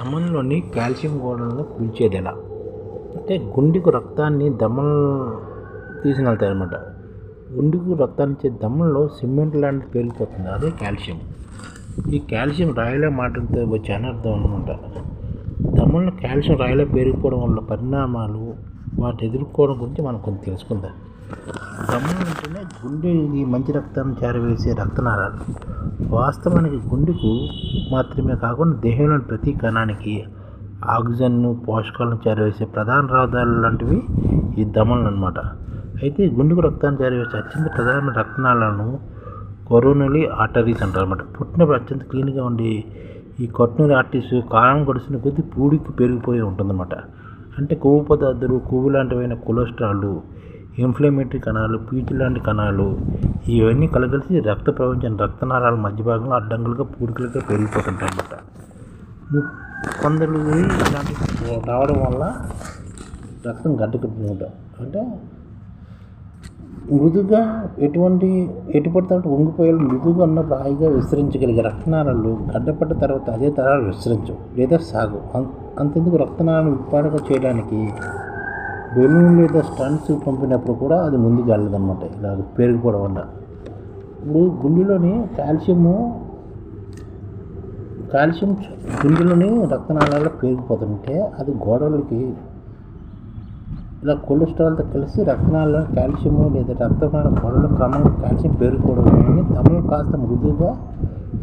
దమన్లోని calcium గోడలను కూల్చేది ఎలా అంటే గుండెకు రక్తాన్ని దమన్ వెళ్తాయి అనమాట గుండెకు రక్తాన్ని ఇచ్చే దమ్ముల్లో సిమెంట్ లాంటి పేలిపోతుంది. అదే కాల్షియం. ఈ కాల్షియం రాయిలో మాటలతో వచ్చే అనర్థం అనమాట దమ్ముల్లో కాల్షియం రాయిలో పేరుకుపోవడం వల్ల పరిణామాలు వాటి ఎదుర్కోవడం గురించి మనం కొంచెం తెలుసుకుందాం. దమ్ములు అంటేనే గుండె ఈ మంచి రక్తాన్ని చేరవేసే రక్తనాళాలు. వాస్తవానికి గుండెకు మాత్రమే కాకుండా దేహంలోని ప్రతి కణానికి ఆక్సిజన్ను పోషకాలను చేరవేసే ప్రధాన రహదారులు లాంటివి ఈ దమనలు అనమాట అయితే గుండెకు రక్తాన్ని చేరవేసే అత్యంత ప్రధాన రక్తనాళాలను కొరోనరీ ఆర్టరీస్ అంటారు అనమాట పుట్టినప్పుడు అత్యంత క్లీన్గా ఉండి ఈ కొట్నరీ ఆర్టీస్ కాలం గడిచిన కొద్దీ పూడికి పెరిగిపోయి ఉంటుందన్నమాట. అంటే కొవ్వు పదార్థాలు కొవ్వు లాంటివైన కొలెస్ట్రాల్ ఇన్ఫ్లమేటరీ కణాలు పీచు లాంటి కణాలు ఇవన్నీ కలగలిసి రక్త ప్రపంచం రక్తనాళాల మధ్య భాగంలో అడ్డంకులుగా పూడికలుగా పెరిగిపోతుంటాయి అన్నమాట కొందరు ఇలాంటి రావడం వల్ల రక్తం గడ్డకట్టుకుంటాం అంటే మృదుగా ఎటువంటి ఎటు పడితే అటు వంగిపోయే మృదుగా ఉన్నప్పుడు హాయిగా విస్తరించగలిగే రక్తనాళాలు గడ్డపడ్డ తర్వాత అదే తరాలు విస్తరించవు లేదా సాగు అంతెందుకు రక్తనాళాలను ఉత్పాదక చేయడానికి బెలూన్ లేదా స్టంట్స్ పంపినప్పుడు కూడా అది ముందుకు వెళ్ళదన్నమాట. ఇలా పేరుకుపోవడం వల్ల. ఇప్పుడు గుండెలోని కాల్షియము కాల్షియం గుండెలోని రక్తనాళాల్లో పేరుకుపోతుంటే అది గోడలకి ఇలా కొలెస్ట్రాల్తో కలిసి రక్తనాళాల్లో కాల్షియము లేదా రక్తనాళ గోడల క్రమంగా కాల్షియం పెరిగిపోవడం తమలు తమలో కాస్త మృదువుగా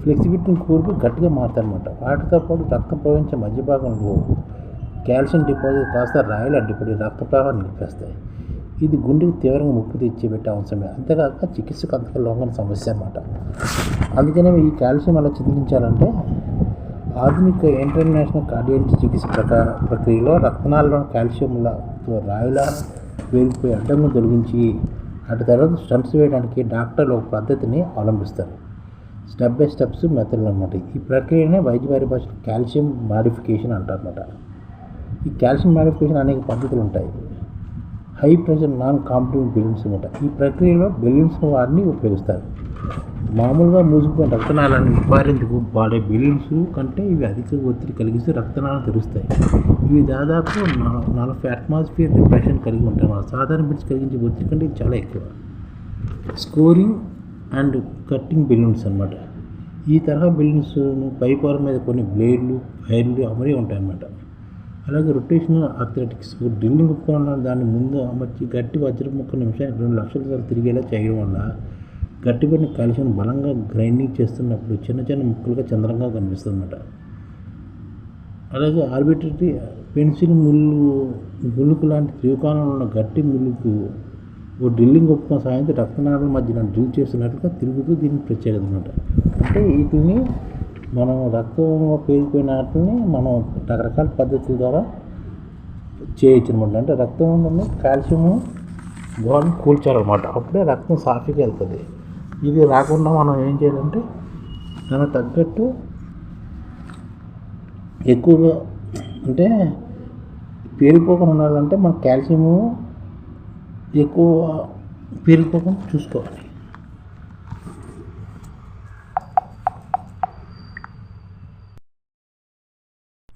ఫ్లెక్సిబిలిటీని కూర్పు గట్టిగా మారుతారనమాట వాటితో పాటు రక్తం ప్రవహించే మధ్య భాగంలో కాల్షియం డిపాజిట్ కాస్త రాయిలు అడ్డుపడి రక్త ప్రవాహాన్ని నిలిపేస్తాయి. ఇది గుండెకి తీవ్రంగా ముప్పు తెచ్చిపెట్టే అంశమే. అంతేకాక చికిత్సకు అంతగా లొంగని సమస్య అన్నమాట. అందుకనే ఈ కాల్షియం అలా చింతించాలంటే ఆధునిక ఇంటర్నేషనల్ కార్డియాలజీ చికిత్స ప్రకార ప్రక్రియలో రక్తనాళంలో కాల్షియంలతో రాయిలా పేరుకుపోయి అడ్డంగా తొలగించి అటు తర్వాత స్టెప్స్ వేయడానికి డాక్టర్లు ఒక పద్ధతిని అవలంబిస్తారు. స్టెప్ బై స్టెప్స్ మెథడ్లు అనమాట ఈ ప్రక్రియనే వైద్య పరిభాష కాల్షియం మాడిఫికేషన్ అంటారు అనమాట ఈ కాల్షియం మ్యాగ్నిఫికేషన్ అనేక పద్ధతులు ఉంటాయి. High pressure non competent balloons అనమాట ఈ ప్రక్రియలో బెలూన్స్ వారిని ఉపయోగిస్తారు. మామూలుగా మూసుకుపోయిన రక్తనాళాన్ని నివారించుకు వాడే బెలూన్స్ కంటే ఇవి అధిక ఒత్తిడి కలిగిస్తే రక్తనాళాలు తెరుస్తాయి. ఇవి దాదాపు నలభై అట్మాస్ఫియర్ డిప్రెషన్ కలిగి ఉంటాయి. మన సాధారణ బిడ్స్ కలిగించే ఒత్తిడి కంటే ఇది చాలా ఎక్కువ. స్కోరింగ్ అండ్ కట్టింగ్ బెలూన్స్ అన్నమాట. ఈ తరహా బెలూన్స్ పైపూర మీద కొన్ని బ్లేడ్లు వైర్లు అమరి ఉంటాయి అన్నమాట అలాగే రొటేషనల్ అథ్లెటిక్స్ డ్రిల్లింగ్ ఉపకరణాలు దాన్ని ముందు అమర్చి గట్టి వజ్రపు ముక్క నిమిషానికి రెండు లక్షల సార్లు తిరిగేలా చేయడం వల్ల గట్టిపడిన కాల్షియం బలంగా గ్రైండింగ్ చేస్తున్నప్పుడు చిన్న చిన్న ముక్కలుగా చంద్రంగా కనిపిస్తుందన్నమాట. అలాగే ఆర్బిటరీ పెన్సిల్ ముళ్ళు ముళ్ళుకు లాంటి త్రికోణంలో ఉన్న గట్టి ముళ్ళుకు ఓ డ్రిల్లింగ్ ఉపకరణం సాయంతో రక్తనాళాల మధ్యన డ్రిల్ చేస్తున్నట్టుగా తిరుగుతూ దీనికి ప్రత్యేకత అనమాట అంటే వీటిని మనం రక్తంలో పేరుకుపోయిన వాటిని మనం రకరకాల పద్ధతుల ద్వారా చేయొచ్చు అనమాట అంటే రక్తంలోని కాల్షియము గోడను కూల్చాలన్నమాట. అప్పుడే రక్తం సాఫీగా వెళ్తుంది. ఇది రాకుండా మనం ఏం చేయాలంటే దానికి తగ్గట్టు ఎక్కువగా అంటే పేరుకోకుండా ఉండాలంటే మన కాల్షియము ఎక్కువ పేరుకోకుండా చూసుకోవాలి.